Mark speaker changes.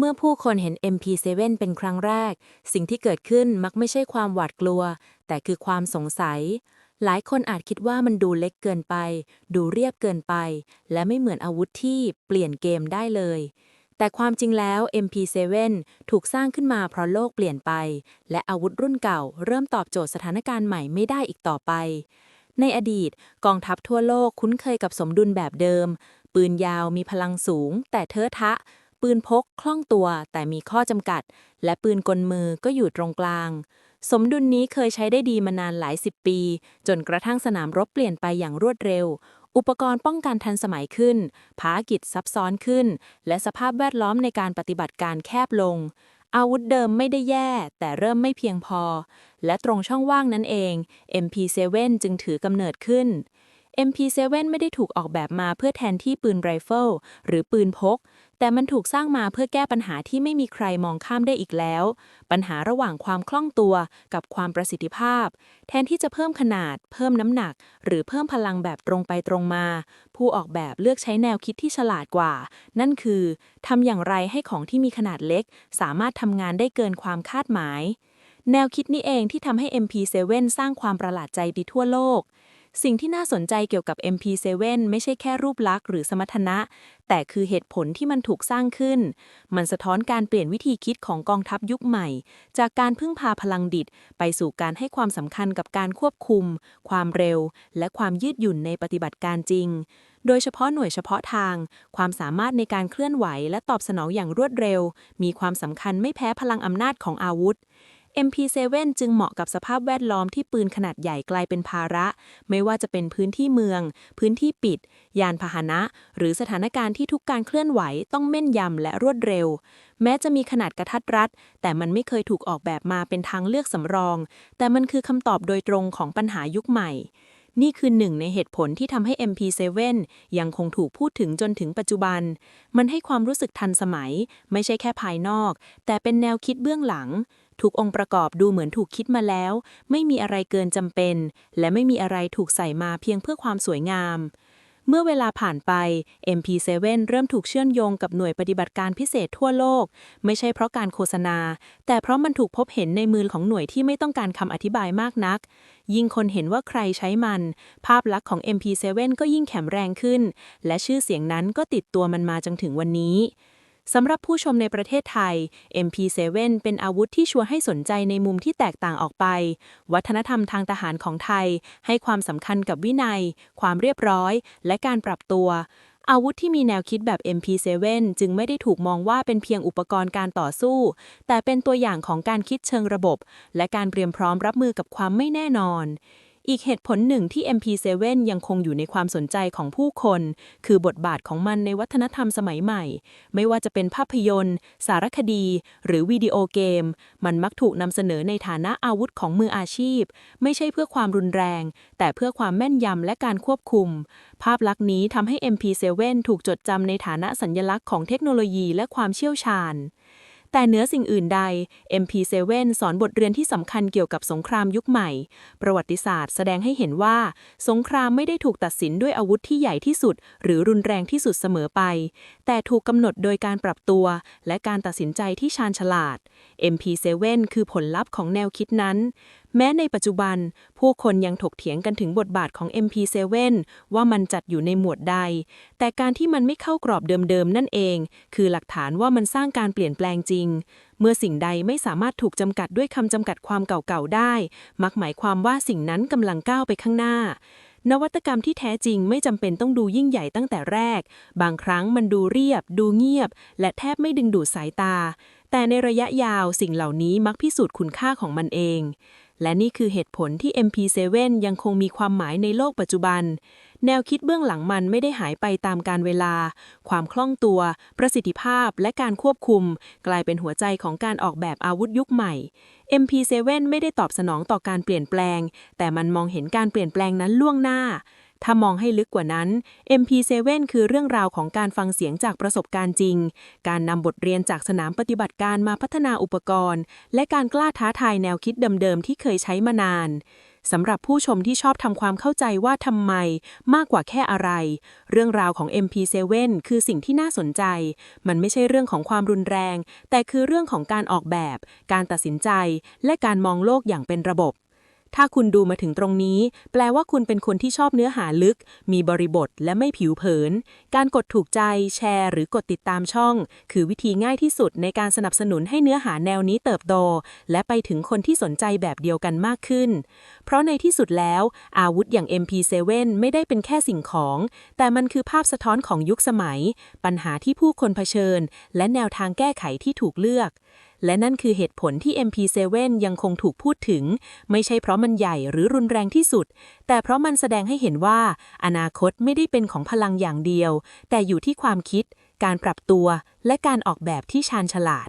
Speaker 1: เมื่อผู้คนเห็น MP7 เป็นครั้งแรก สิ่งที่เกิดขึ้นมักไม่ใช่ความหวาดกลัว แต่คือความสงสัย หลายคนอาจคิดว่ามันดูเล็กเกินไป ดูเรียบเกินไป และไม่เหมือนอาวุธที่เปลี่ยนเกมได้เลย แต่ความจริงแล้ว MP7 ถูกสร้างขึ้นมาเพราะโลกเปลี่ยนไป และอาวุธรุ่นเก่า เริ่มตอบโจทย์สถานการณ์ใหม่ไม่ได้อีกต่อไป ในอดีต กองทัพทั่วโลกคุ้นเคยกับสมดุลแบบเดิม ปืนยาวมีพลังสูง แต่เทอะทะ ปืนพกคล่องตัวแต่มีข้อจำกัด และปืนกลมือก็อยู่ตรงกลาง สมดุลนี้เคยใช้ได้ดีมานานหลายสิบปี จนกระทั่งสนามรบเปลี่ยนไปอย่างรวดเร็ว อุปกรณ์ป้องกันทันสมัยขึ้น ภารกิจซับซ้อนขึ้น และสภาพแวดล้อมในการปฏิบัติการแคบลง อาวุธเดิมไม่ได้แย่ แต่เริ่มไม่เพียงพอ และตรงช่องว่างนั้นเอง MP7 จึงถือกำเนิดขึ้น MP7 ไม่ได้ถูกออกแบบมาเพื่อแทนที่ปืนไรเฟิลหรือปืนพก แต่มันถูกสร้างมาเพื่อแก้ปัญหาที่ไม่มีใครมองข้ามได้อีกแล้ว ปัญหาระหว่างความคล่องตัวกับความประสิทธิภาพ แทนที่จะเพิ่มขนาด เพิ่มน้ำหนัก หรือเพิ่มพลังแบบตรงไปตรงมา ผู้ออกแบบเลือกใช้แนวคิดที่ฉลาดกว่า นั่นคือทำอย่างไรให้ของที่มีขนาดเล็ก สามารถทำงานได้เกินความคาดหมายแนวคิดนี้เองที่ทำให้ MP7 สร้างความประหลาดใจไปทั่วโลก สิ่งที่น่าสนใจเกี่ยวกับ MP7 ไม่ใช่แค่รูปลักษณ์หรือสมรรถนะ แต่คือเหตุผลที่มันถูกสร้างขึ้น มันสะท้อนการเปลี่ยนวิธีคิดของกองทัพยุคใหม่ จากการพึ่งพาพลังดิดไปสู่การให้ความสำคัญกับการควบคุม ความเร็ว และความยืดหยุ่นในปฏิบัติการจริง โดยเฉพาะหน่วยเฉพาะทาง ความสามารถในการเคลื่อนไหว และตอบสนองอย่างรวดเร็ว มีความสำคัญไม่แพ้พลังอำนาจของอาวุธ MP7 จึงเหมาะกับสภาพแวดล้อมที่ปืนขนาดใหญ่กลายเป็นภาระ ไม่ว่าจะเป็นพื้นที่เมือง พื้นที่ปิด ยานพาหนะ หรือสถานการณ์ที่ทุกการเคลื่อนไหวต้องแม่นยำและรวดเร็ว แม้จะมีขนาดกระทัดรัด แต่มันไม่เคยถูกออกแบบมาเป็นทางเลือกสำรอง แต่มันคือคำตอบโดยตรงของปัญหายุคใหม่นี่คือหนึ่งในเหตุผลที่ทำให้ MP7 ยังคงถูกพูดถึงจนถึงปัจจุบัน มันให้ความรู้สึกทันสมัย ไม่ใช่แค่ภายนอก แต่เป็นแนวคิดเบื้องหลัง ทุกองค์ประกอบดูเหมือนถูกคิดมาแล้ว ไม่มีอะไรเกินจำเป็น และไม่มีอะไรถูกใส่มาเพียงเพื่อความสวยงาม เมื่อเวลาผ่านไป MP7 เริ่มถูกเชื่อมโยงกับหน่วยปฏิบัติการพิเศษทั่วโลก ไม่ใช่เพราะการโฆษณา แต่เพราะมันถูกพบเห็นในมือของหน่วยที่ไม่ต้องการคำอธิบายมากนัก ยิ่งคนเห็นว่าใครใช้มัน ภาพลักษณ์ของ MP7 ก็ยิ่งแข็งแรงขึ้น และชื่อเสียงนั้นก็ติดตัวมันมาจนถึงวันนี้ สำหรับผู้ชมในประเทศไทย MP7 เป็นอาวุธที่ชวนให้สนใจในมุมที่แตกต่างออกไป วัฒนธรรมทางทหารของไทย ให้ความสำคัญกับวินัย ความเรียบร้อย และการปรับตัวอาวุธที่มีแนวคิดแบบ MP7 จึงไม่ได้ถูกมองว่าเป็นเพียงอุปกรณ์การต่อสู้ แต่เป็นตัวอย่างของการคิดเชิงระบบ และการเตรียมพร้อมรับมือกับความไม่แน่นอน อีกเหตุผลหนึ่งที่ MP7 ยังคงอยู่ในความสนใจของผู้คน คือบทบาทของมันในวัฒนธรรมสมัยใหม่ ไม่ว่าจะเป็นภาพยนตร์ สารคดี หรือวิดีโอเกม มันมักถูกนำเสนอในฐานะอาวุธของมืออาชีพ ไม่ใช่เพื่อความรุนแรง แต่เพื่อความแม่นยำและการควบคุม ภาพลักษณ์นี้ทำให้ MP7 ถูกจดจำในฐานะสัญลักษณ์ของเทคโนโลยีและความเชี่ยวชาญ แต่เหนือสิ่งอื่นใด MP7 สอนบทเรียนที่สำคัญเกี่ยวกับสงครามยุคใหม่ ประวัติศาสตร์แสดงให้เห็นว่า สงครามไม่ได้ถูกตัดสินด้วยอาวุธที่ใหญ่ที่สุด หรือรุนแรงที่สุดเสมอไป แต่ถูกกำหนดโดยการปรับตัว และการตัดสินใจที่ชาญฉลาด MP7 คือผลลัพธ์ของแนวคิดนั้น แม้ในปัจจุบัน ผู้คนยังถกเถียงกันถึงบทบาทของ MP7 ว่ามันจัดอยู่ในหมวดใด แต่การที่มันไม่เข้ากรอบเดิมๆนั่นเอง คือหลักฐานว่ามันสร้างการเปลี่ยนแปลงจริงริง เมื่อสิ่งใดไม่สามารถถูกจำกัดด้วยคำจำกัดความเก่าๆได้ มักหมายความว่าสิ่งนั้นกำลังก้าวไปข้างหน้า นวัตกรรมที่แท้จริงไม่จำเป็นต้องดูยิ่งใหญ่ตั้งแต่แรก บางครั้งมันดูเรียบ ดูเงียบ และแทบไม่ดึงดูดสายตา แต่ในระยะยาวสิ่งเหล่านี้มักพิสูจน์คุณค่าของมันเอง และนี่คือเหตุผลที่ MP7 ยังคงมีความหมายในโลกปัจจุบัน แนวคิดเบื้องหลังมันไม่ได้หายไปตามการเวลา ความคล่องตัว ประสิทธิภาพ และการควบคุม กลายเป็นหัวใจของการออกแบบอาวุธยุคใหม่ MP7 ไม่ได้ตอบสนองต่อการเปลี่ยนแปลง แต่มันมองเห็นการเปลี่ยนแปลงนั้นล่วงหน้า ถ้ามองให้ลึกกว่านั้น MP7 คือเรื่องราวของการฟังเสียงจากประสบการณ์จริง การนำบทเรียนจากสนามปฏิบัติการมาพัฒนาอุปกรณ์ และการกล้าท้าทายแนวคิดเดิมๆที่เคยใช้มานาน
Speaker 2: สำหรับผู้ชมที่ชอบทำความเข้าใจว่าทำไมมากกว่าแค่อะไร เรื่องราวของ MP7 คือสิ่งที่น่าสนใจ มันไม่ใช่เรื่องของความรุนแรง แต่คือเรื่องของการออกแบบ การตัดสินใจ และการมองโลกอย่างเป็นระบบ ถ้าคุณดูมาถึงตรงนี้ แปลว่าคุณเป็นคนที่ชอบเนื้อหาลึก มีบริบทและไม่ผิวเผิน การกดถูกใจ แชร์ หรือกดติดตามช่อง คือวิธีง่ายที่สุดในการสนับสนุนให้เนื้อหาแนวนี้เติบโต และไปถึงคนที่สนใจแบบเดียวกันมากขึ้น เพราะในที่สุดแล้ว อาวุธอย่าง MP7 ไม่ได้เป็นแค่สิ่งของ แต่มันคือภาพสะท้อนของยุคสมัย ปัญหาที่ผู้คนเผชิญ และแนวทางแก้ไขที่ถูกเลือก และนั่นคือเหตุผลที่ MP7 ยังคงถูกพูดถึง ไม่ใช่เพราะมันใหญ่หรือรุนแรงที่สุด แต่เพราะมันแสดงให้เห็นว่า อนาคตไม่ได้เป็นของพลังอย่างเดียว แต่อยู่ที่ความคิด การปรับตัว และการออกแบบที่ชาญฉลาด